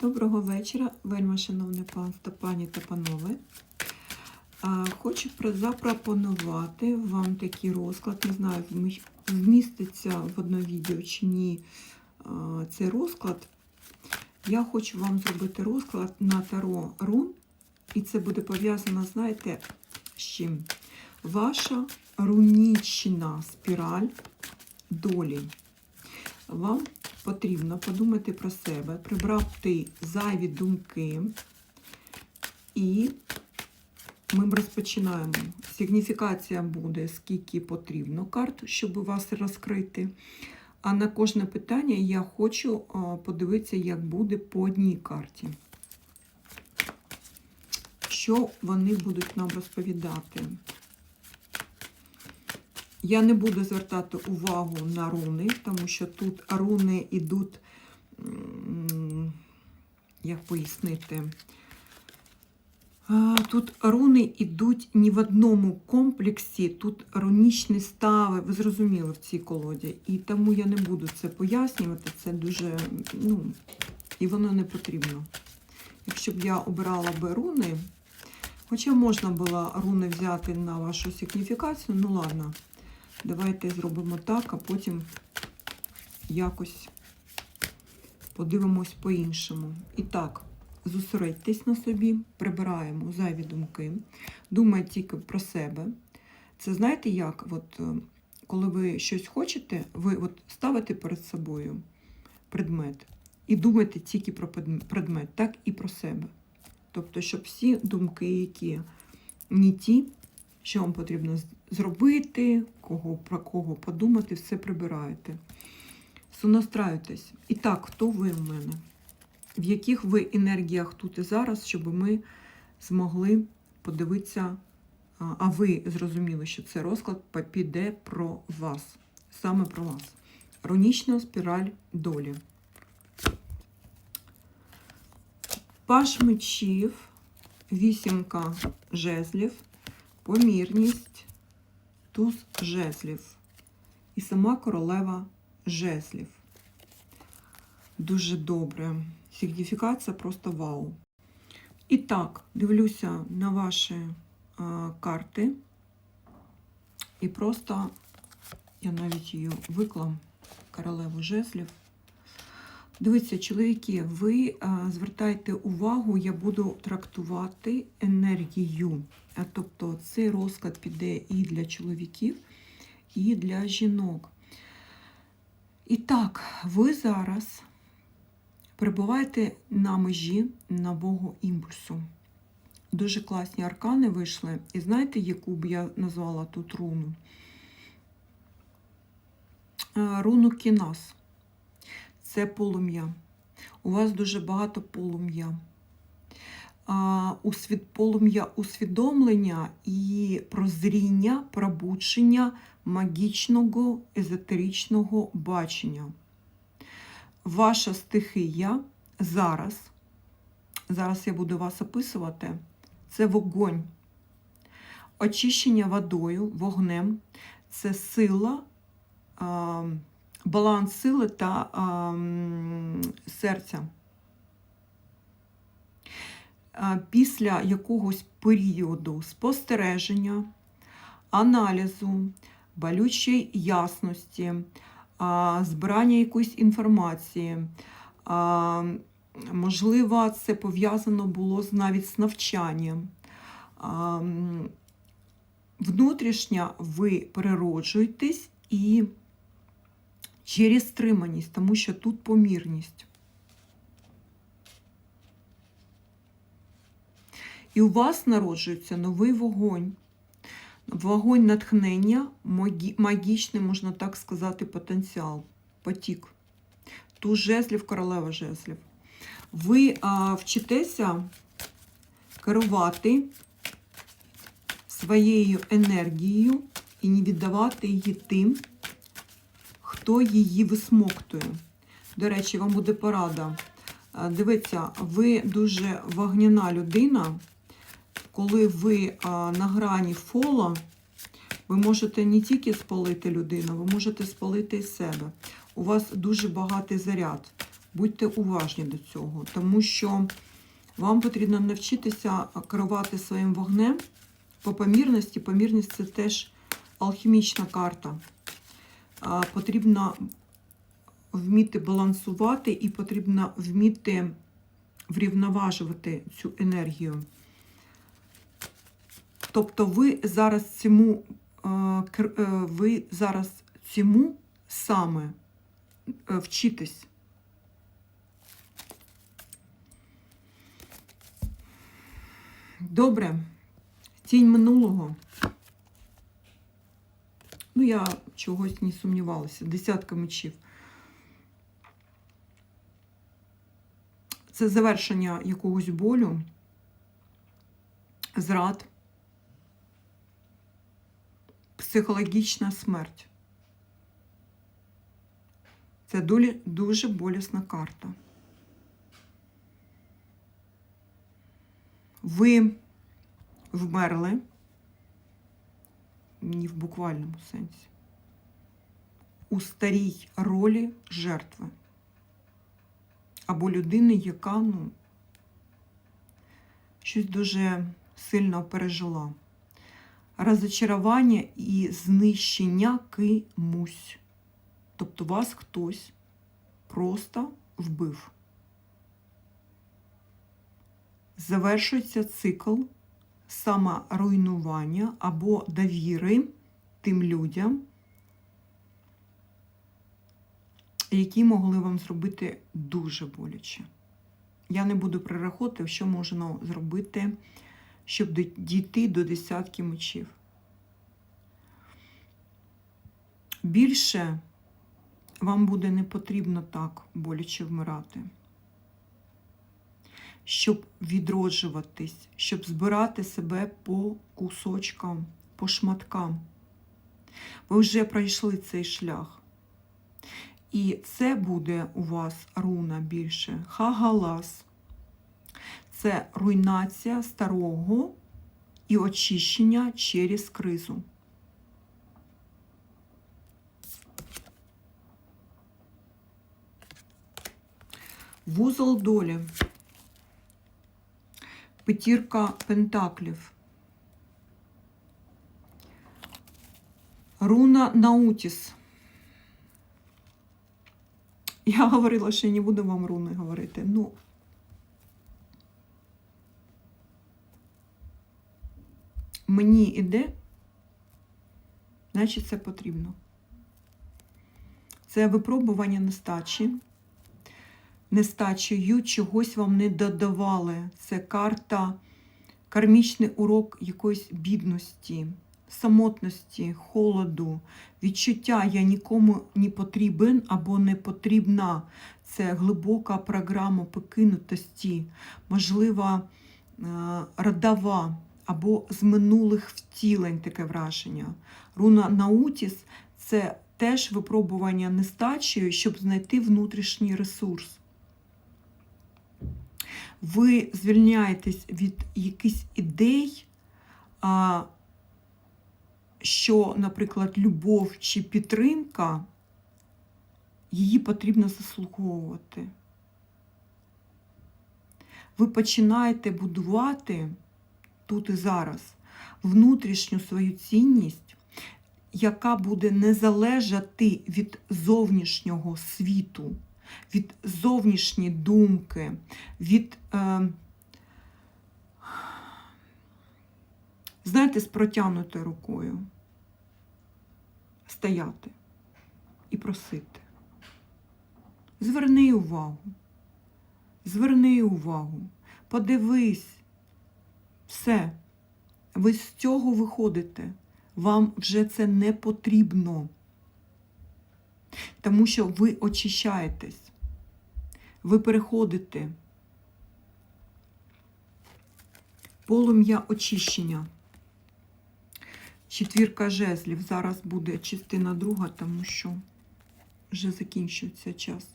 Доброго вечора, вельми шановне панство, пані та панове. Хочу запропонувати вам такий розклад. Не знаю, вміститься в одно відео чи ні цей розклад. Я хочу вам зробити розклад на таро рун, і це буде пов'язано, знаєте, з чим? Ваша рунічна спіраль долі. Вам потрібно подумати про себе, прибрати зайві думки, і ми розпочинаємо. Сигніфікація буде, скільки потрібно карт, щоб вас розкрити. А на кожне питання я хочу подивитися, як буде по одній карті. Що вони будуть нам розповідати? Я не буду звертати увагу на руни, тому що тут руни йдуть, як пояснити, тут руни йдуть не в одному комплексі, тут рунічні стави, ви зрозуміли в цій колоді. І тому я не буду це пояснювати, це дуже, ну, і воно не потрібно. Якщо б я обирала би руни, хоча можна було руни взяти на вашу сигніфікацію, ну ладно. Давайте зробимо так, а потім якось подивимось по-іншому. І так, зосередьтесь на собі, прибираємо зайві думки, думайте тільки про себе. Це знаєте як? От, е, коли ви щось хочете, ви от ставите перед собою предмет і думаєте тільки про предмет, так і про себе. Тобто, щоб всі думки, які не ті, що вам потрібно зробити, кого, про кого подумати, все прибираєте. Сонастраюйтесь. І так, хто ви в мене? В яких ви енергіях тут і зараз, щоб ми змогли подивитися, а ви зрозуміли, що це розклад піде про вас. Саме про вас. Рунічна спіраль долі. Паш мечів, вісімка жезлів, помірність, туз жезлів і сама королева жезлів. Дуже добре. Сигніфікація просто вау. І так, дивлюся на ваші е, карти. І просто я навіть її виклав, королеву жезлів. Дивіться, чоловіки, ви а, звертайте увагу, я буду трактувати енергію. А, тобто цей розклад піде і для чоловіків, і для жінок. І так, ви зараз перебуваєте на межі нового імпульсу. Дуже класні аркани вийшли. І знаєте, яку б я назвала тут руну? Е, Руну Кінас. Це полум'я. У вас дуже багато полум'я. Полум'я усвідомлення і прозріння, пробудження магічного езотеричного бачення. Ваша стихія зараз, зараз я буду вас описувати, це вогонь. Очищення водою, вогнем це сила, баланс сили та а, серця. Після якогось періоду спостереження, аналізу, болючої ясності, а, збирання якоїсь інформації. а, Можливо, це пов'язано було з- навіть з навчанням. А, м, Внутрішньо ви перероджуєтесь і через стриманість, тому що тут помірність. І у вас народжується новий вогонь. Вогонь натхнення, магічний, можна так сказати, потенціал, потік. Ту жезлів, королева жезлів. Ви а, вчитеся керувати своєю енергією і не віддавати її тим, хто її висмоктує. До речі, вам буде порада. Дивіться, ви дуже вогняна людина. Коли ви на грані фола, ви можете не тільки спалити людину, ви можете спалити і себе. У вас дуже багатий заряд. Будьте уважні до цього, тому що вам потрібно навчитися керувати своїм вогнем по помірності. Помірність це теж алхімічна карта. Потрібно вміти балансувати і потрібно вміти врівноважувати цю енергію. Тобто ви зараз цьому, е, е, ви зараз цьому саме е, вчитесь. Добре. Тінь минулого. Я чогось не сумнівалася. Десятка мечів. Це завершення якогось болю, зрад, психологічна смерть. Це долі- дуже болісна карта. Ви вмерли, не в буквальному сенсі, у старій ролі жертви. Або людини, яка ну, щось дуже сильно пережила. Розочарування і знищення кимусь. Тобто вас хтось просто вбив. Завершується цикл саморуйнування або довіри тим людям, які могли вам зробити дуже боляче. Я не буду перераховувати, що можна зробити, щоб дійти до десятки мечів. Більше вам буде не потрібно так боляче вмирати. Щоб відроджуватись, щоб збирати себе по кусочкам, по шматкам. Ви вже пройшли цей шлях. І це буде у вас руна більше хагалас. Це руйнація старого і очищення через кризу. Вузол долі. П'ятірка пентаклів. Руна Наутіс. Я говорила, що я не буду вам руни говорити. Ну. Мені іде, значить це потрібно. Це випробування нестачі. Нестачею чогось вам не додавали. Це карта, кармічний урок якоїсь бідності, самотності, холоду, відчуття я нікому не потрібен або не потрібна. Це глибока програма покинутості, можливо, е, родова або з минулих втілень таке враження. Руна Наутіс це теж випробування нестачею, щоб знайти внутрішній ресурс. Ви звільняєтесь від якихось ідей, що, наприклад, любов чи підтримка, її потрібно заслуговувати. Ви починаєте будувати тут і зараз внутрішню свою цінність, яка буде не залежати від зовнішнього світу, від зовнішньої думки, від, е, знаєте, з протягнутою рукою стояти і просити. Зверни увагу, зверни увагу, подивись, все, ви з цього виходите, вам вже це не потрібно тому що ви очищаєтесь, ви переходите полум'я очищення. Четвірка жезлів. Зараз буде частина друга, тому що вже закінчується час.